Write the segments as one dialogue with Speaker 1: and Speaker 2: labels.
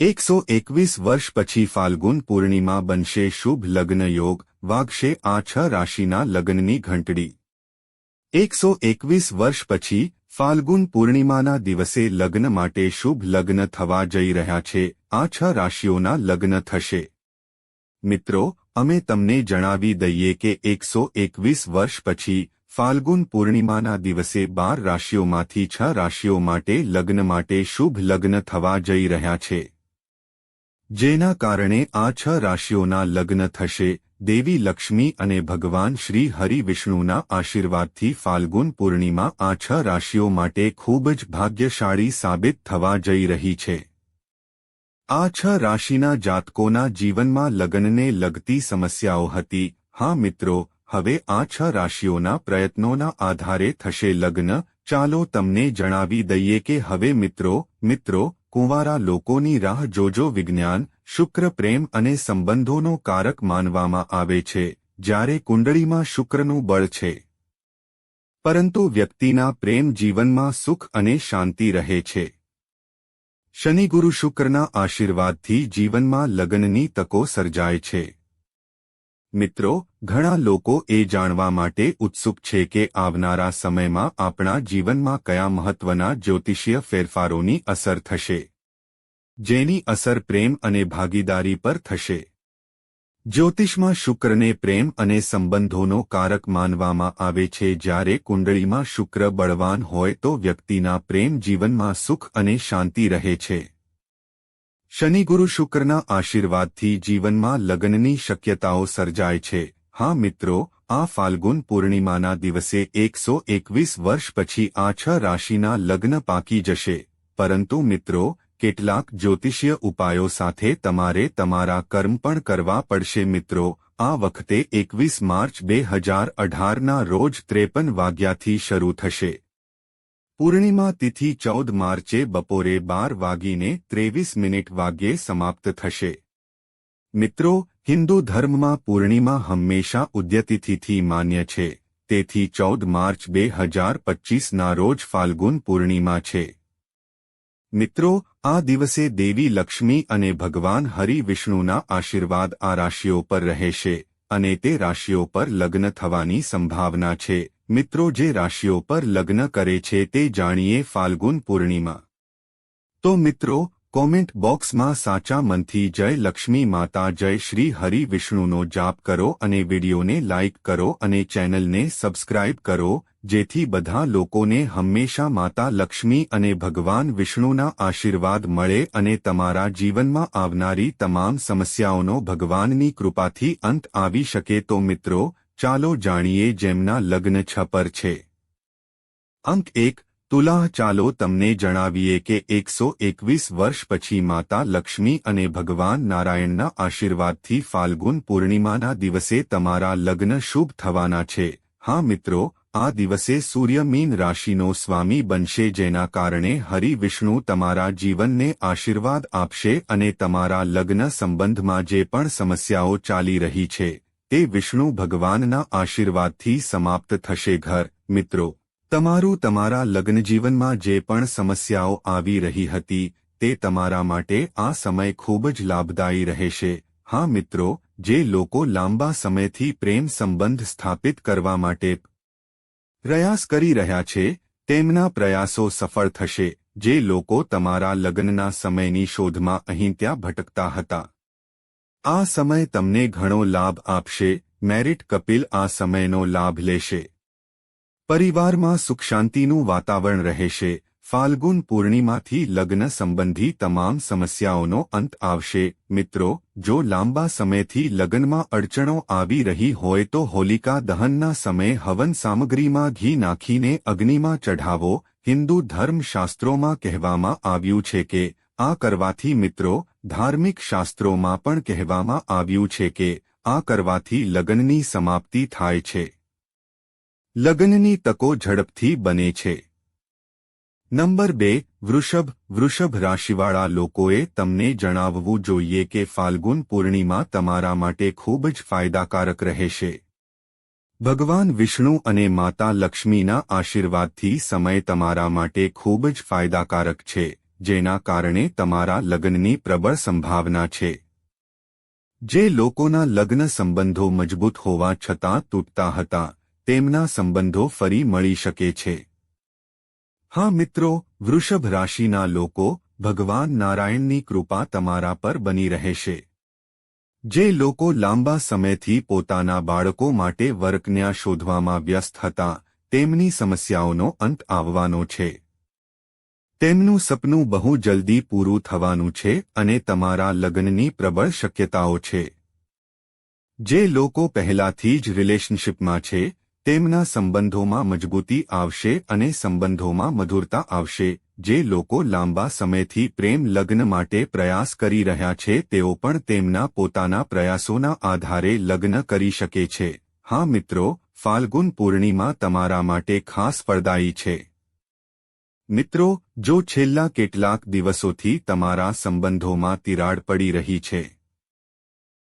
Speaker 1: એકસો એકવીસ વર્ષ પછી ફાલ્ગુન પૂર્ણિમા બનશે શુભ લગ્ન યોગ, વાગશે આ છ રાશિના લગ્નની ઘંટડી. એકસો એકવીસ વર્ષ પછી ફાલ્ગુન પૂર્ણિમાના દિવસે લગ્ન માટે શુભ લગ્ન થવા જઈ રહ્યા છે, આ છ રાશિઓના લગ્ન થશે. મિત્રો, અમે તમને જણાવી દઈએ કે એકસો એકવીસ વર્ષ પછી ફાલ્ગુન પૂર્ણિમાના દિવસે બાર રાશિઓમાંથી છ રાશિઓ માટે લગ્ન માટે શુભ લગ્ન થવા જઈ રહ્યા છે. જેના કારણે આ છ રાશિઓના લગ્ન થશે, દેવી લક્ષ્મી અને ભગવાન શ્રી હરિ વિષ્ણુના આશીર્વાદથી ફાલ્ગુન પૂર્ણિમા આ છ રાશિઓ માટે ખૂબ જ ભાગ્યશાળી સાબિત થવા જઈ રહી છે. આ છ રાશિના જાતકોના જીવનમાં લગ્નને લગતી સમસ્યાઓ હતી. હા મિત્રો, હવે આ છ રાશિઓના પ્રયત્નોના આધારે થશે લગ્ન. ચાલો તમને જણાવી દઈએ કે હવે મિત્રો મિત્રો કુંવારા લોકોની રાહ જોજો વિજ્ઞાન, શુક્ર પ્રેમ અને સંબંધોનો કારક માનવામાં આવે છે, જ્યારે કુંડળીમાં શુક્રનું બળ છે. પરંતુ વ્યક્તિના પ્રેમ જીવનમાં સુખ અને શાંતિ રહે છે. શનિગુરુ શુક્રના આશીર્વાદથી જીવનમાં લગ્નની તકો સર્જાય છે. મિત્રો, ઘણા લોકો એ જાણવા માટે ઉત્સુક છે કે આવનારા સમયમાં આપણા જીવનમાં કયા મહત્વના જ્યોતિષીય ફેરફારોની અસર થશે. જેની અસર પ્રેમ અને ભાગીદારી પર થશે. જ્યોતિષમાં શુક્રને પ્રેમ અને સંબંધોનો કારક માનવામાં આવે છે. જ્યારે કુંડળીમાં શુક્ર બળવાન હોય તો વ્યક્તિના પ્રેમ જીવનમાં સુખ અને શાંતિ રહે છે. શનિગુરુ શુક્રના આશીર્વાદથી જીવનમાં લગ્નની શક્યતાઓ સર્જાય છે. હા મિત્રો, આ ફાલ્ગુન પૂર્ણિમાના દિવસે એકસો એકવીસ વર્ષ પછી આ છ રાશિના લગ્ન પાકી જશે. પરંતુ મિત્રો, કેટલાક જ્યોતિષીય ઉપાયો સાથે તમારે તમારા કર્મ પણ કરવા પડશે મિત્રો. આ વખતે એકવીસ માર્ચ બે હજાર અઢારના રોજ ત્રેપન વાગ્યાથી શરૂ થશે. પૂર્ણિમા તિથિ ચૌદ માર્ચે બપોરે બાર વાગીને ત્રેવીસ મિનિટ વાગ્યે સમાપ્ત થશે. મિત્રો, હિન્દુ ધર્મમાં પૂર્ણિમા હંમેશા ઉદ્યતિથિથી માન્ય છે. તેથી ચૌદ માર્ચ બે હજાર પચ્ચીસના રોજ ફાલ્ગુન પૂર્ણિમા છે. મિત્રો, આ દિવસે દેવી લક્ષ્મી અને ભગવાન હરિ વિષ્ણુના આશીર્વાદ આ રાશિઓ પર રહેશે અને તે રાશિઓ પર લગ્ન થવાની સંભાવના છે. મિત્રો જે રાશિઓ પર લગ્ન કરે છે તે જાણીએ ફાલ્ગુન પૂર્ણિમા. તો મિત્રો, કોમેન્ટ બોક્સમાં સાચા મનથી જય લક્ષ્મી માતા, જય શ્રી હરિ વિષ્ણુનો જાપ કરો અને વિડીયોને લાઇક કરો અને ચેનલને સબસ્ક્રાઇબ કરો, જેથી બધા લોકોને હંમેશા માતા લક્ષ્મી અને ભગવાન વિષ્ણુના આશીર્વાદ મળે અને તમારા જીવનમાં આવનારી તમામ સમસ્યાઓનો ભગવાનની કૃપાથી અંત આવી શકે. તો મિત્રો ચાલો જાણીએ જેમના લગ્ન છપર છે. અંક એક, તુલાહ ચાલો તમને જણાવીએ કે એકસો એકવીસ વર્ષ પછી માતા લક્ષ્મી અને ભગવાન નારાયણના આશીર્વાદથી ફાલ્ગુન પૂર્ણિમાના દિવસે તમારા લગ્ન શુભ થવાના છે. હા મિત્રો, આ દિવસે સૂર્ય મીન રાશિનો સ્વામી બનશે જેના કારણે હરિ વિષ્ણુ તમારા જીવનને આશીર્વાદ આપશે અને તમારા લગ્ન સંબંધમાં જે પણ સમસ્યાઓ ચાલી રહી છે તે વિષ્ણુ ભગવાનના આશીર્વાદથી સમાપ્ત થશે ઘર. મિત્રો, તમારું તમારા લગ્નજીવનમાં જે પણ સમસ્યાઓ આવી રહી હતી, તે તમારા માટે આ સમય ખૂબ જ લાભદાયી રહેશે. હા, મિત્રો, જે લોકો લાંબા સમયથી પ્રેમ સંબંધ સ્થાપિત કરવા માટે પ્રયાસ કરી રહ્યા છે, તેમના પ્રયાસો સફળ થશે. જે લોકો તમારા લગ્નના સમયની શોધમાં અહીં ત્યાં ભટકતા હતા. આ સમય તમને ઘણો લાભ આપશે, મેરિટ કપિલ આ સમયનો લાભ લેશે. પરિવારમાં સુખ શાંતિનું વાતાવરણ રહેશે, ફાલ્ગુન પૂર્ણિમાથી લગ્ન સંબંધી તમામ સમસ્યાઓનો અંત આવશે. મિત્રો, જો લાંબા સમયથી લગ્નમાં અડચણો આવી રહી હોય તો હોલિકા દહનના સમયે હવન સામગ્રીમાં ઘી નાખીને અગ્નિમાં ચઢાવો. હિન્દુ ધર્મશાસ્ત્રોમાં કહેવામાં આવ્યું છે કે, આ કરવાથી મિત્રો ધાર્મિક શાસ્ત્રોમાં પણ કહેવામાં આવ્યું છે કે આ કરવાથી લગ્નની સમાપ્તિ થાય છે. લગ્નની તકો ઝડપથી બને છે. નંબર બે, વૃષભ. વૃષભ રાશિવાળા લોકોએ તમને જણાવવું જોઈએ કે ફાલ્ગુન પૂર્ણિમા તમારા માટે ખૂબ જ ફાયદાકારક રહેશે. ભગવાન વિષ્ણુ અને માતા લક્ષ્મીના આશીર્વાદથી સમય તમારા માટે ખૂબ જ ફાયદાકારક છે. જેના કારણે તમારા લગ્નની પ્રબળ સંભાવના છે. જે લોકોના લગ્ન સંબંધો મજબૂત હોવા છતાં તૂટતા હતા, તેમના સંબંધો ફરી મળી શકે છે. હા મિત્રો, વૃષભ રાશિના લોકો, ભગવાન નારાયણની કૃપા તમારા પર બની રહેશે. જે લોકો લાંબા સમયથી પોતાના બાળકો માટે વર્કન્યા શોધવામાં વ્યસ્ત હતા, તેમની સમસ્યાઓનો અંત આવવાનો છે. તેમનું સપનું બહુ જલ્દી પૂરું થવાનું છે અને તમારા લગ્નની પ્રબળ શક્યતાઓ છે. જે લોકો પહેલાથી જ રિલેશનશિપમાં છે, તેમના સંબંધોમાં મજબૂતી આવશે અને સંબંધોમાં મધુરતા આવશે. જે લોકો લાંબા સમયથી પ્રેમ લગ્ન માટે પ્રયાસ કરી રહ્યા છે, તેઓ પણ તેમના પોતાના પ્રયાસોના આધારે લગ્ન કરી શકે છે. હા મિત્રો, ફાલ્ગુન પૂર્ણિમા તમારા માટે ખાસ ફળદાયી છે. મિત્રો, જો છેલ્લા કેટલાક દિવસોથી તમારા સંબંધોમાં તિરાડ પડી રહી છે,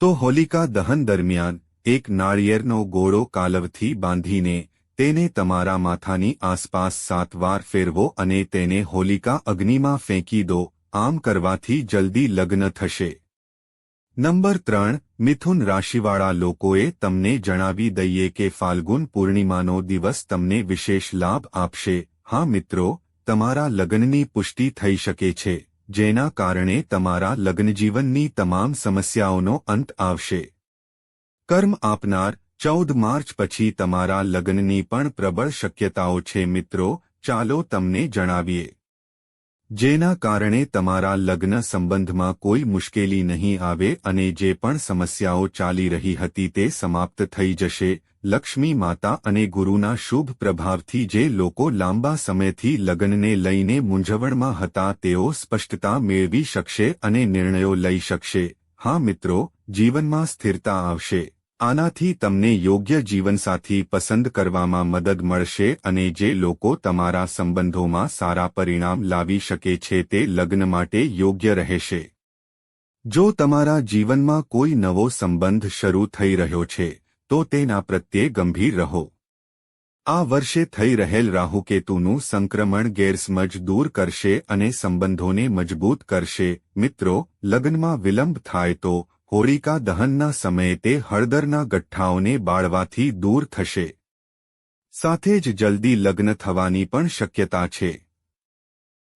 Speaker 1: તો હોલિકા દહન દરમિયાન એક નાળિયેરનો ગોળો કાલવથી બાંધીને તેને તમારા માથાની આસપાસ સાત વાર ફેરવો અને તેને હોલિકા અગ્નિમાં ફેંકી દો. આમ કરવાથી જલ્દી લગ્ન થશે. નંબર ત્રણ, મિથુન રાશિવાળા લોકોએ તમને જણાવી દઈએ કે ફાલ્ગુન પૂર્ણિમાનો દિવસ તમને વિશેષ લાભ આપશે. હા મિત્રો તમારા લગ્નની પુષ્ટિ થઈ શકે છે, જેના કારણે તમારા લગ્નજીવનની તમામ સમસ્યાઓનો અંત આવશે. કર્મ આપનાર, ચૌદ માર્ચ પછી તમારા લગ્નની પણ પ્રબળ શક્યતાઓ છે મિત્રો, ચાલો તમને જણાવીએ. જેના કારણે તમારા લગ્ન સંબંધમાં કોઈ મુશ્કેલી નહીં આવે અને જે પણ સમસ્યાઓ ચાલી રહી હતી તે સમાપ્ત થઈ જશે. લક્ષ્મી માતા અને ગુરુના શુભ પ્રભાવથી જે લોકો લાંબા સમયથી લગ્નને લઈને મૂંઝવણમાં હતા તેઓ સ્પષ્ટતા મેળવી શકશે અને નિર્ણયો લઈ શકશે. હા મિત્રો, જીવનમાં સ્થિરતા આવશે. આનાથી તમને યોગ્ય જીવનસાથી પસંદ કરવામાં મદદ મળશે અને જે લોકો તમારા સંબંધોમાં સારા પરિણામ લાવી શકે છે તે લગ્ન માટે યોગ્ય રહેશે. જો તમારા જીવનમાં કોઈ નવો સંબંધ શરૂ થઈ રહ્યો છે, તો તેના પ્રત્યે ગંભીર રહો. આ વર્ષે થઈ રહેલ રાહુકેતુનું સંક્રમણ ગેરસમજ દૂર કરશે અને સંબંધોને મજબૂત કરશે. મિત્રો, લગ્નમાં વિલંબ થાય તો હોળિકા દહનના સમયે તે હળદરના ગઠ્ઠાઓને બાળવાથી દૂર થશે. સાથે જ જલ્દી લગ્ન થવાની પણ શક્યતા છે.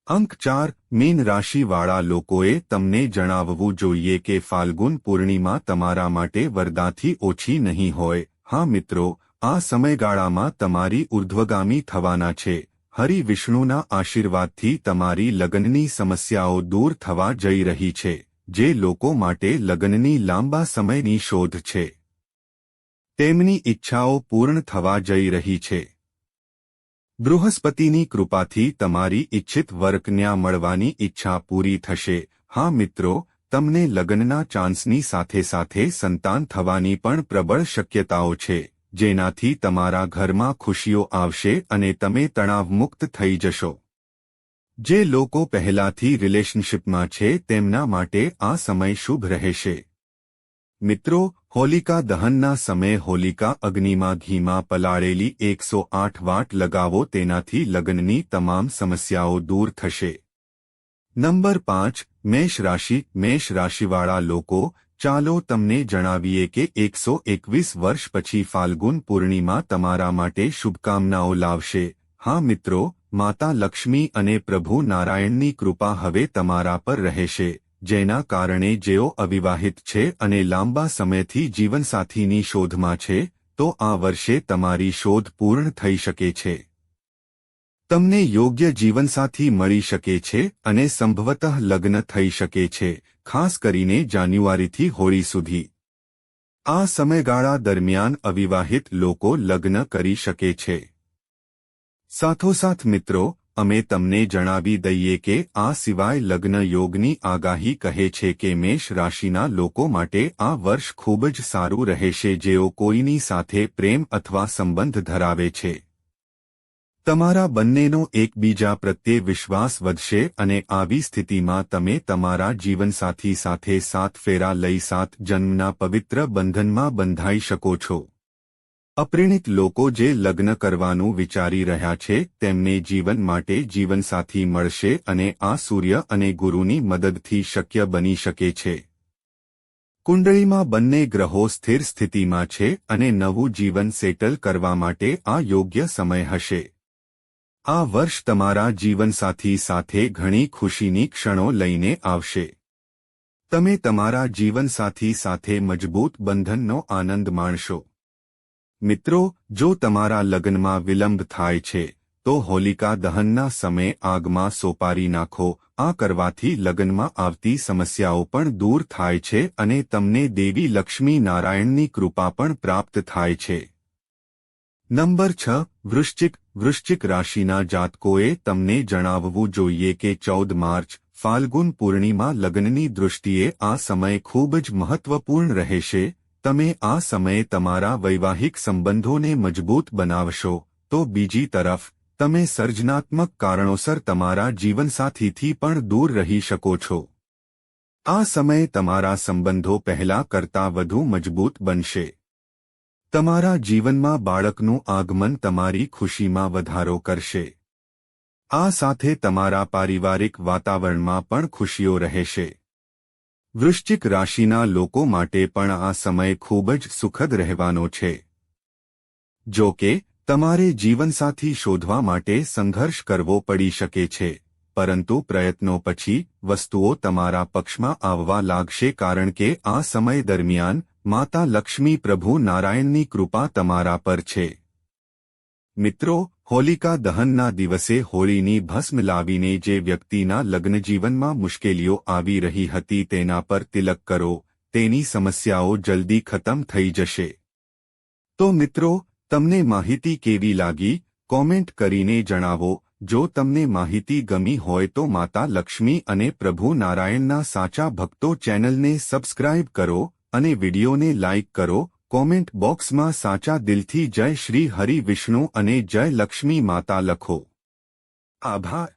Speaker 1: અંક ચાર, મીન રાશિવાળા લોકોએ તમને જણાવવું જોઈએ કે ફાલ્ગુન પૂર્ણિમા તમારા માટે વરદાથી ઓછી નહીં હોય. હા મિત્રો, આ સમયગાળામાં તમારી ઉર્ધ્વગામી થવાના છે. હરિ વિષ્ણુના આશીર્વાદથી તમારી લગ્નની સમસ્યાઓ દૂર થવા જઈ રહી છે. જે લોકો માટે લગ્નની લાંબા સમયની શોધ છે. તેમની ઈચ્છાઓ પૂર્ણ થવા જઈ રહી છે. બૃહસ્પતિની કૃપાથી તમારી ઇચ્છિત વર્કન્યા મળવાની ઈચ્છા પૂરી થશે. હા મિત્રો, તમને લગ્નના ચાન્સની સાથે સાથે સંતાન થવાની પણ પ્રબળ શક્યતાઓ છે, જેનાથી તમારા ઘરમાં ખુશીઓ આવશે અને તમે તણાવમુક્ત થઈ જશો. જે લોકો પહેલાથી રિલેશનશિપમાં છે તેમના માટે આ સમય શુભ રહેશે. મિત્રો, હોલિકા દહનના સમયે હોલિકા અગ્નિમાં ઘીમાં પલાળેલી એકસો આઠ વાટ લગાવો તેનાથી લગ્નની તમામ સમસ્યાઓ દૂર થશે. નંબર પાંચ, મેષ રાશિ, મેષ રાશિવાળા લોકો, ચાલો તમને જણાવીએ કે એકસો એકવીસ વર્ષ પછી ફાલ્ગુન પૂર્ણિમા તમારા માટે શુભકામનાઓ લાવશે. હા મિત્રો માતા લક્ષ્મી અને પ્રભુ નારાયણની કૃપા હવે તમારા પર રહેશે, જેના કારણે જેઓ અવિવાહિત છે અને લાંબા સમયથી જીવનસાથીની શોધમાં છે, તો આ વર્ષે તમારી શોધ પૂર્ણ થઈ શકે છે. તમને યોગ્ય જીવનસાથી મળી શકે છે અને સંભવતઃ લગ્ન થઈ શકે છે, ખાસ કરીને જાન્યુઆરીથી હોળી સુધી. આ સમયગાળા દરમિયાન અવિવાહિત લોકો લગ્ન કરી શકે છે. સાથોસાથ મિત્રો, અમે તમને જણાવી દઈએ કે આ સિવાય લગ્ન યોગની આગાહી કહે છે કે મેષ રાશિના લોકો માટે આ વર્ષ ખૂબ જ સારું રહેશે જેઓ કોઈની સાથે પ્રેમ અથવા સંબંધ ધરાવે છે. તમારા બંનેનો એકબીજા પ્રત્યે વિશ્વાસ વધશે અને આવી સ્થિતિમાં તમે તમારા જીવનસાથી સાથે સાત ફેરા લઈ સાત જન્મના પવિત્ર બંધનમાં બંધાઈ શકો છો. અપરિણિત લોકો જે લગ્ન કરવાનું વિચારી રહ્યા છે, તેમને જીવન માટે જીવનસાથી મળશે અને આ સૂર્ય અને ગુરુની મદદથી શક્ય બની શકે છે. કુંડળીમાં બંને ગ્રહો સ્થિર સ્થિતિમાં છે અને નવું જીવન સેટલ કરવા માટે આ યોગ્ય સમય હશે. આ વર્ષ તમારા જીવનસાથી સાથે ઘણી ખુશીની ક્ષણો લઈને આવશે. તમે તમારા જીવનસાથી સાથે મજબૂત બંધનનો આનંદ માણશો. મિત્રો, જો તમારા લગ્નમાં વિલંબ થાય છે, તો હોલિકા દહનના સમયે આગમાં સોપારી નાખો. આ કરવાથી લગ્નમાં આવતી સમસ્યાઓ પણ દૂર થાય છે અને તમને દેવી લક્ષ્મી નારાયણની કૃપા પણ પ્રાપ્ત થાય છે. નંબર છ, વૃશ્ચિક વૃશ્ચિક રાશિના જાતકોએ તમને જણાવવું જોઈએ કે ચૌદ માર્ચ, ફાલ્ગુન પૂર્ણિમા લગ્નની દૃષ્ટિએ આ સમય ખૂબ જ મહત્વપૂર્ણ રહેશે. તમે આ સમયે તમારા વૈવાહિક સંબંધોને મજબૂત બનાવશો, તો બીજી તરફ, તમે સર્જનાત્મક કારણોસર તમારા જીવનસાથીથી પણ દૂર રહી શકો છો. આ સમયે તમારા સંબંધો પહેલા કરતાં વધુ મજબૂત બનશે. તમારા જીવનમાં બાળકનું આગમન તમારી ખુશીમાં વધારો કરશે. આ સાથે તમારા પારિવારિક વાતાવરણમાં પણ ખુશીઓ રહેશે. વૃશ્ચિક રાશિના લોકો માટે પણ આ સમય ખૂબ જ સુખદ રહેવાનો છે. જો કે, તમારે જીવનસાથી શોધવા માટે સંઘર્ષ કરવો પડી શકે છે, પરંતુ પ્રયત્નો પછી વસ્તુઓ તમારા પક્ષમાં આવવા લાગશે કારણ કે આ સમય દરમિયાન માતા લક્ષ્મી પ્રભુ નારાયણની કૃપા તમારા પર છે. મિત્રો હોલિકા દહનના દિવસે હોળીની ભસ્મ લાવીને જે વ્યક્તિના લગ્નજીવનમાં મુશ્કેલીઓ આવી રહી હતી તેના પર તિલક કરો, તેની સમસ્યાઓ જલ્દી ખતમ થઈ જશે. તો મિત્રો, તમને માહિતી કેવી લાગી? કોમેન્ટ કરીને જણાવો. જો તમને માહિતી ગમી હોય તો માતા લક્ષ્મી અને પ્રભુ નારાયણના સાચા ભક્તો ચેનલને સબસ્ક્રાઇબ કરો અને વિડીયોને લાઇક કરો. કોમેન્ટ બોક્સમાં સાચા દિલથી જય શ્રી હરિ વિષ્ણુ અને જય લક્ષ્મી માતા લખો. આભાર.